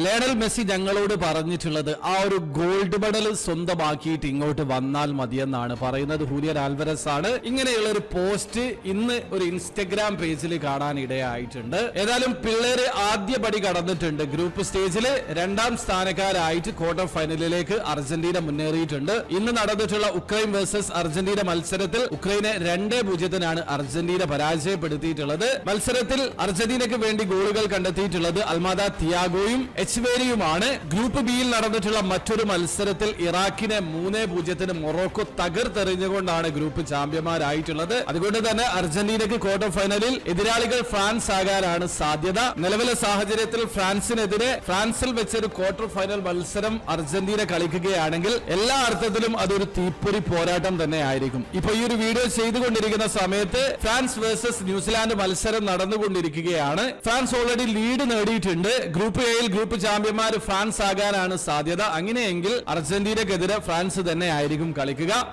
Lionel Messi ഞങ്ങളോട് പറഞ്ഞിട്ടുള്ളത് ആ ഒരു ഗോൾഡ് മെഡൽ സ്വന്തമാക്കിയിട്ട് ഇങ്ങോട്ട് വന്നാൽ മതിയെന്നാണ് പറയുന്നത്. ഹൂലിയർ ആൽവരസ് ആണ്. ഇങ്ങനെയുള്ള ഒരു പോസ്റ്റ് ഇന്ന് ഒരു ഇൻസ്റ്റഗ്രാം പേജിൽ കാണാൻ ഇടയായിട്ടുണ്ട്. ഏതായാലും പിള്ളേര് ആദ്യ പടി കടന്നിട്ടുണ്ട്. ഗ്രൂപ്പ് സ്റ്റേജിൽ രണ്ടാം സ്ഥാനക്കാരായിട്ട് ക്വാർട്ടർ ഫൈനലിലേക്ക് അർജന്റീന മുന്നേറിയിട്ടുണ്ട്. ഇന്ന് നടന്നിട്ടുള്ള ഉക്രൈൻ വേഴ്സസ് അർജന്റീന മത്സരത്തിൽ ഉക്രൈനെ രണ്ടേ പൂജ്യത്തിനാണ് അർജന്റീന പരാജയപ്പെടുത്തിയിട്ടുള്ളത്. മത്സരത്തിൽ അർജന്റീനയ്ക്ക് വേണ്ടി ഗോളുകൾ കണ്ടെത്തിയിട്ടുള്ളത് അൽമാദ തിയാഗോയും എച്ച്വേരിയുമാണ്. ഗ്രൂപ്പ് ബിയിൽ നടന്നിട്ടുള്ള മറ്റൊരു മത്സരത്തിൽ ഇറാഖിനെ മൂന്നേ പൂജ്യത്തിന് മൊറോക്കോ തകർത്തെറിഞ്ഞുകൊണ്ടാണ് ഗ്രൂപ്പ് ചാമ്പ്യന്മാരായിട്ടുള്ളത്. അതുകൊണ്ട് തന്നെ അർജന്റീനയ്ക്ക് ക്വാർട്ടർ ഫൈനലിൽ എതിരാളികൾ ഫ്രാൻസ് ആകാനാണ് സാധ്യത. നിലവിലെ സാഹചര്യത്തിൽ ഫ്രാൻസിനെതിരെ ഫ്രാൻസിൽ വെച്ചൊരു ക്വാർട്ടർ ഫൈനൽ മത്സരം അർജന്റീന കളിക്കുകയാണെങ്കിൽ എല്ലാ അർത്ഥത്തിലും അതൊരു തീപ്പൊരി പോരാട്ടം തന്നെ ആയിരിക്കും ഇപ്പൊ ഈ ഒരു വീഡിയോ ചെയ്തുകൊണ്ടിരിക്കുന്ന സമയത്ത് ഫ്രാൻസ് വേഴ്സസ് ന്യൂസിലാൻഡ് മത്സരം നടന്നുകൊണ്ടിരിക്കുകയാണ്. ഫ്രാൻസ് ഓൾറെഡി ലീഡ് നേടിയിട്ടുണ്ട്. ഗ്രൂപ്പ് എയിൽ ഗ്രൂപ്പ് ചാമ്പ്യന്മാർ ഫ്രാൻസ് ആകാനാണ് സാധ്യത. അങ്ങനെയെങ്കിൽ അർജന്റീനക്കെതിരെ ഫ്രാൻസ് തന്നെ ആയിരിക്കും കളിക്കുക.